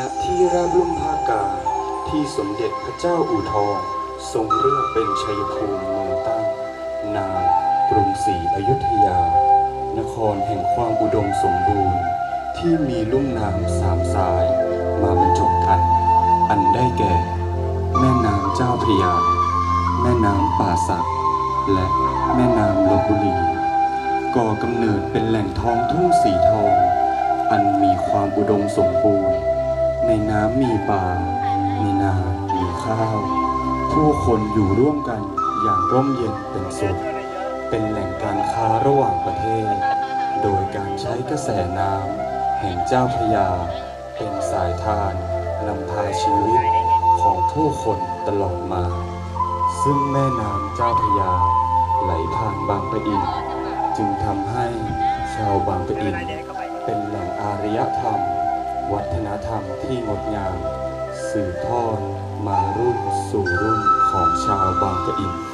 ณที่ราบลุ่มภาคกลางที่สมเด็จพระเจ้าอู่ทอง ทรงเลือกเป็นชัยภูมิเมืองตั้ง นานกรุงศรีอยุธยา นครแห่งความอุดมสมบูรณ์ ที่มีลุ่มน้ำสามสาย มาบรรจบกัน อันได้แก่ แม่น้ำเจ้าพระยา แม่น้ำป่าสัก และแม่น้ำลบบุรีก่อกำเนิดเป็นแหล่งทองทุ่งสีทอง อันมีความอุดมสมบูรณ์ ในน้ำมีปลาในนามีข้าว ผู้คนอยู่ร่วมกันอย่างร่มเย็นเป็นสุข เป็นแหล่งการค้าระหว่างประเทศ โดยการใช้กระแสน้ำแห่งเจ้าพระยา เป็นสายทานนำพาชีวิตของผู้คนตลอดมา ซึ่งแม่น้ำเจ้าพระยา ไหลผ่านบางปะอินจึงทำให้ชาวบางปะอินเป็นแหล่งอารยธรรม วัฒนธรรมที่งดงาม สืบทอดมารุ่นสู่รุ่นของชาวบางกะอิน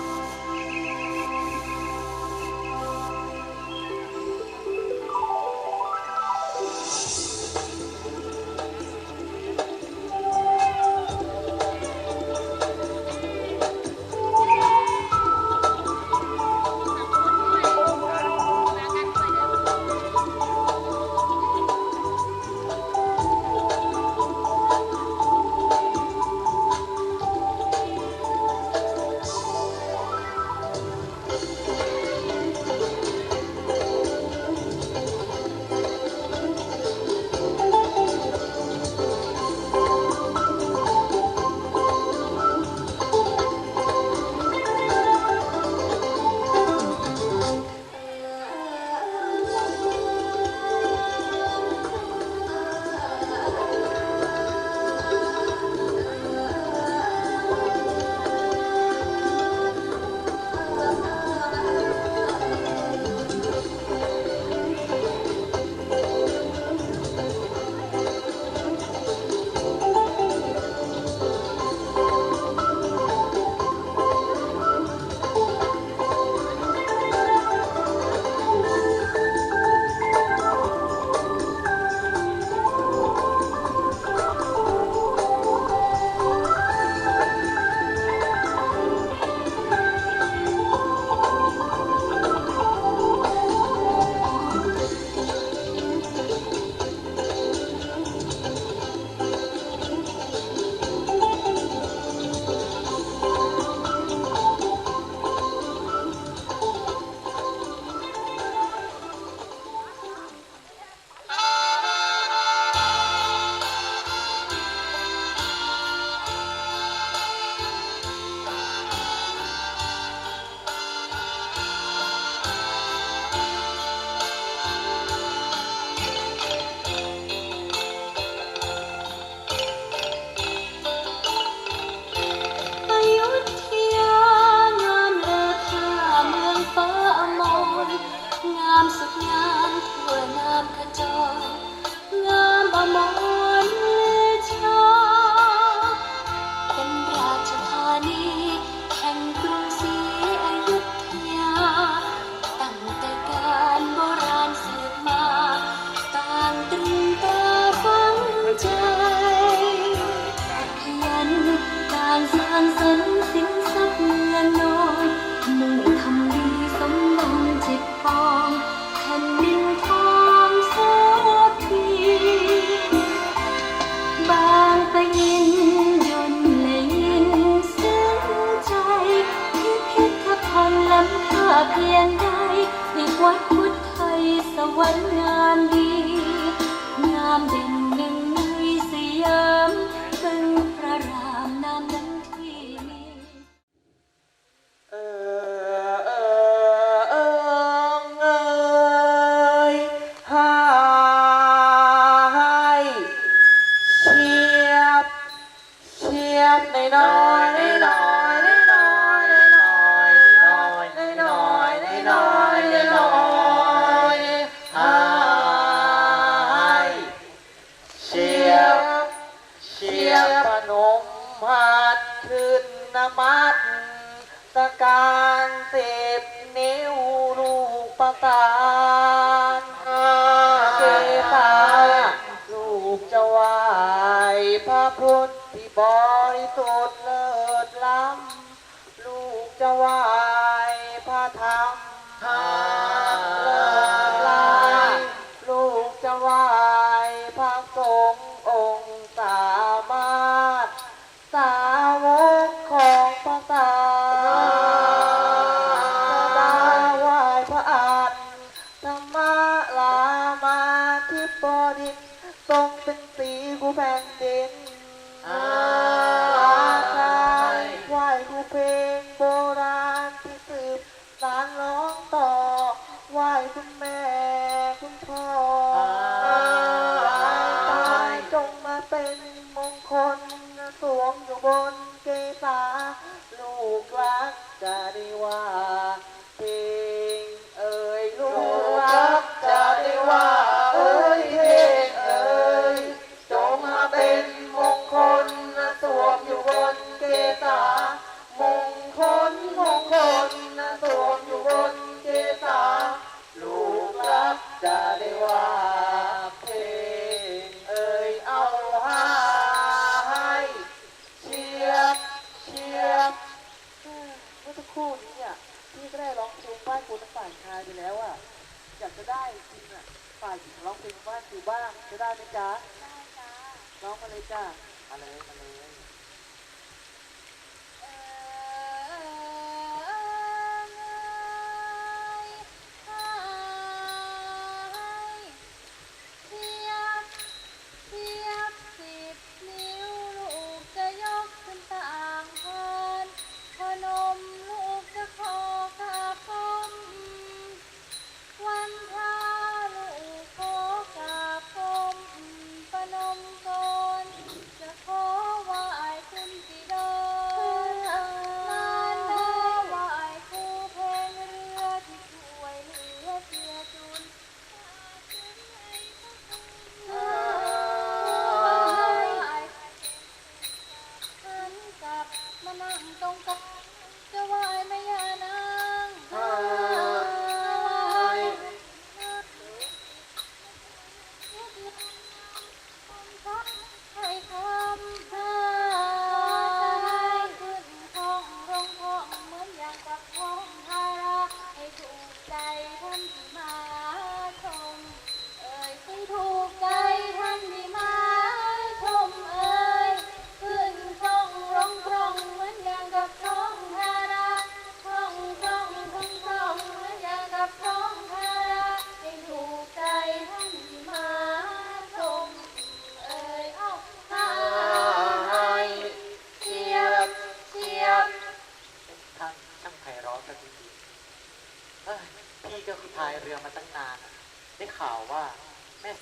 วายพระพุทธที่บริสุทธิ์เลิศล้ำลูกจะไหวานร้องต่อไหวคุณแม่คุณพ่อตายจงมาเป็นมงคลสวมอยู่บนเกศาลูกรักจะได้ว่า จะได้ไหมจ๊ะได้จ้าร้องมาเลยจ้ามาเลยมาเลยเอยหายเทียบเทียบสิบนิ้วลูกจะยกขึ้นต่างคนพนมลูกจะขอกราบก้มวันพาลู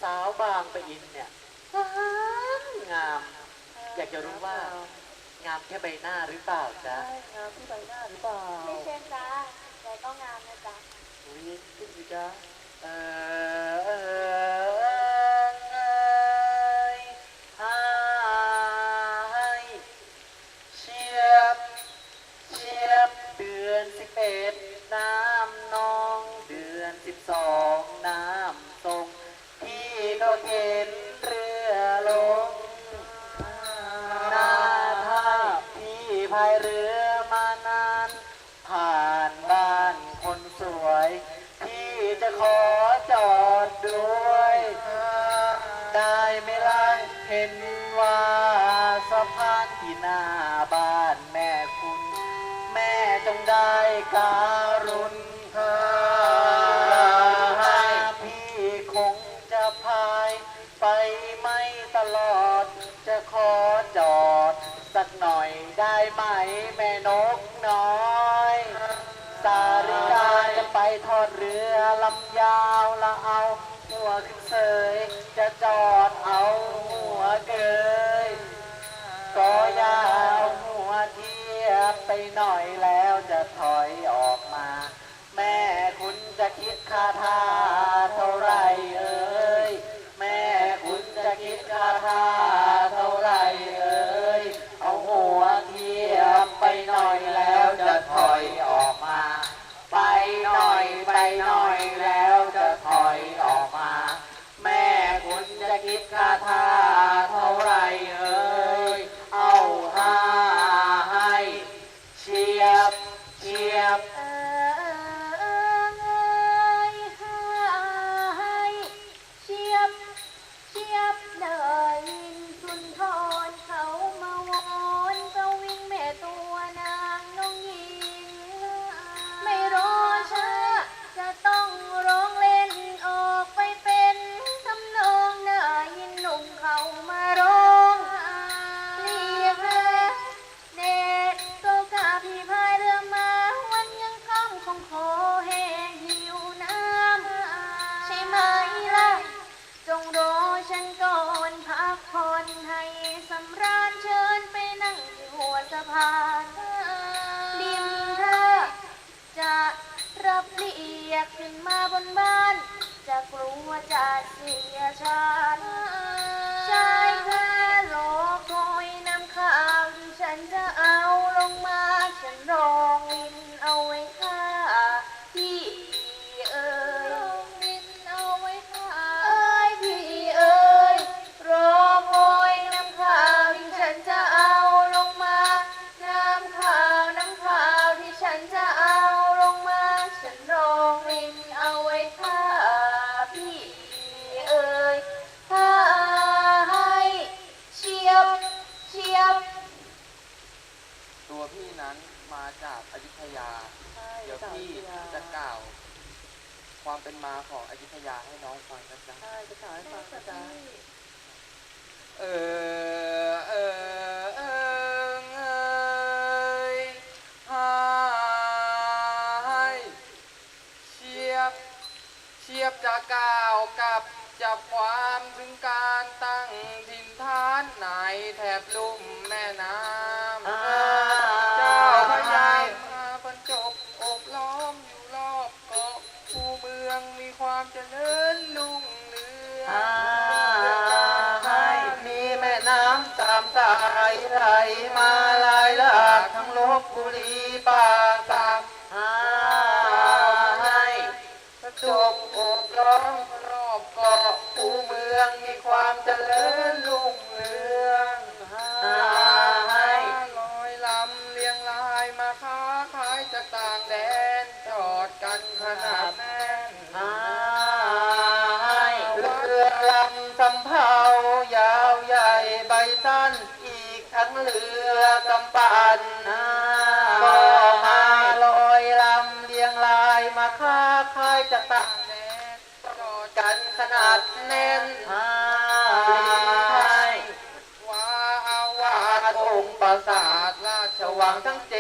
สาวบางปะอินเนี่ยงามงาม อยากจะรู้ว่า งามแค่ใบหน้าหรือเปล่าจ๊ะงามที่ใบหน้าหรือเปล่าไม่เช่นจ้าแต่ก็งามนะจ๊ะอุ้ยขึ้นสิจ๊ะเออเออ การุณให้พี่คงจะพายไปไม่ตลอด จะขอจอด สักหน่อยได้ไหมแม่นกน้อย สาริกาจะไปทอดเรือลำยาวละเอา หัวขึ้นเสยจะจอดเอาหัวเกย ทาเท่าไรเอ่ยแม่คุณจะคิดคาทาเท่าไรเอ่ยเอาหัวเทียมไปหน่อยแล้วจะถอยออกมา ไปหน่อยไปหน่อย ดิมเธอจะรับเรียกขึ้นมาบนบ้าน จะกลัวจะเสียชาติชายเธอ เป็นมาของอยุธยาให้น้องฟังนะจ๊ะ ใช่จะขายฟังนะจ๊ะเออเออเออเอยหายเชียบ เชียบจะก้าวกับจับความถึงการตั้งถิ่นฐานไหนแถบลุ่มแม่น้ำ สายไหลมาลายหลากทั้งลบบุรีปากตากหาให้จบอบล้อมรอบเกาะภูเมืองมีความเจริญรุ่งเรืองหาให้ลอยลำเลียงลายมาค้าขายจะต่างแดนจอดกันขนาดแน่นหาให้เรือลำสำเภายา ทั้งเรือกำปั่นก็มาลอยลำเรียงลายมาค้าคายจะตะแนนตลอดกันขนาดแน่นว้าวาดองค์ปราสาทราชวังทั้งเจ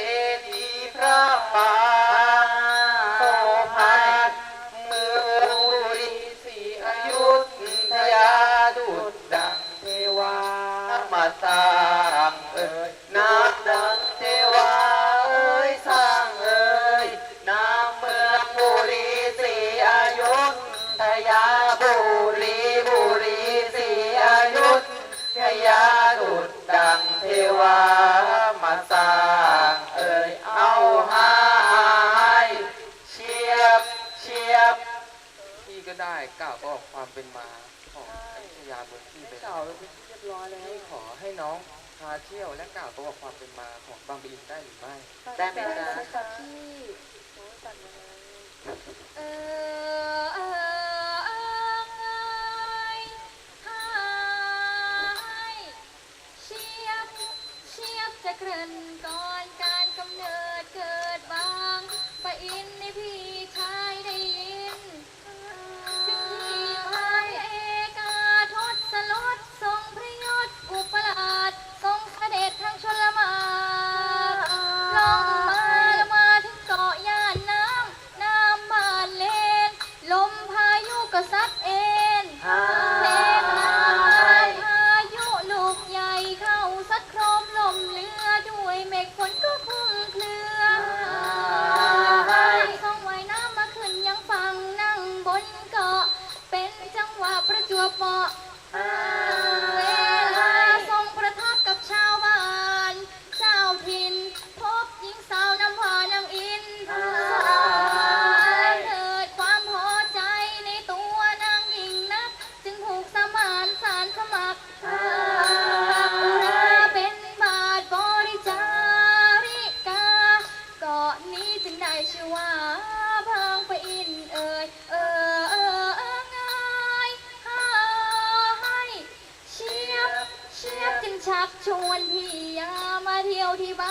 ดีพระบาาเที่ยวและกล่าวตัวความเป็นมาของบางบินได้หรือไม่ ได้ไหมจ๊ะพี่ตัดมาเออเออเออไงใชียเชีจะเกริ่นก่อนกัน po. Bye!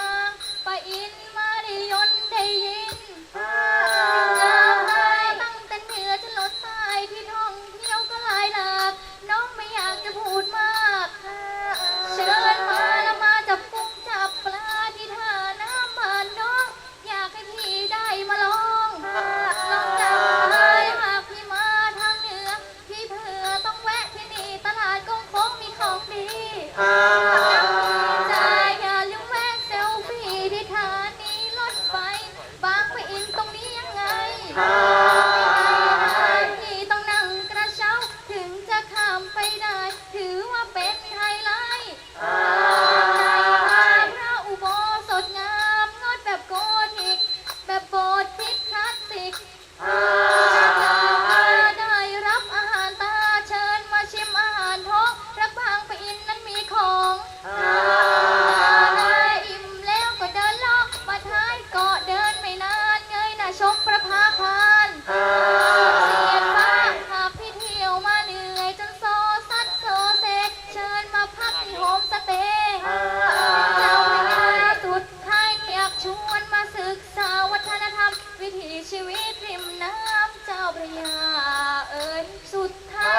างปะอินมาริยน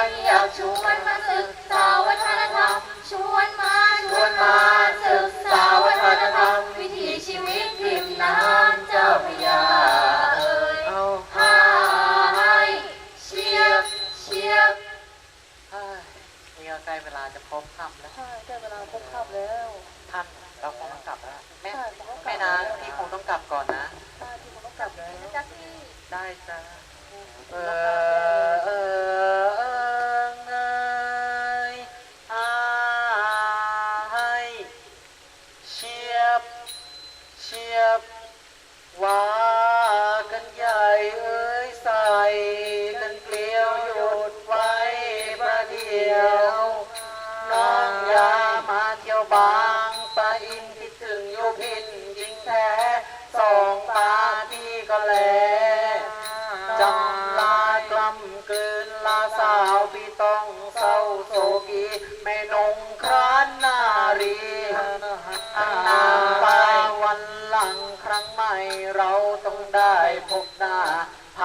ท้ายอยากชวนมาศึกษาวัฒนธรรมชวนมาชวนมาศึกษาวัฒนธรรมวิถีชีวิตริมน้ำเจ้าพระยาเอ่ยเอาหายเชียบเชียบเฮ้ยนี่ก็ใกล้เวลาจะพบค่ำแล้วใช่ได้เวลาพบค่ำแล้วท่านเราคงต้องกลับแล้วแม่ใช่ผมต้องกลับแม่นะพี่คงต้องกลับก่อนนะใช่ที่ผมต้องกลับแล้วจ๊ะพี่ได้จ้าเออเออเออ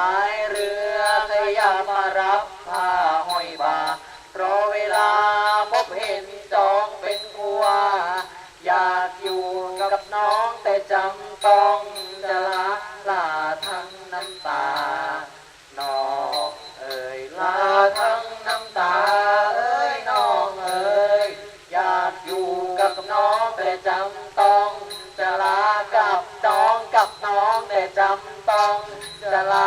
ายเรือขยับมารับผ้าห้อยบารอเวลาพบเห็นจองเป็นครัวอยากอยู่กับน้องแต่จำต้องจะลาลาทั้งน้ำตาน้องเอ่ยลาทั้งน้ำตาเอ้ยน้องเอ่ยอยากอยู่กับน้องแต่จำต้องจะลากับน้องกับน้องแต่จำต้อง ลา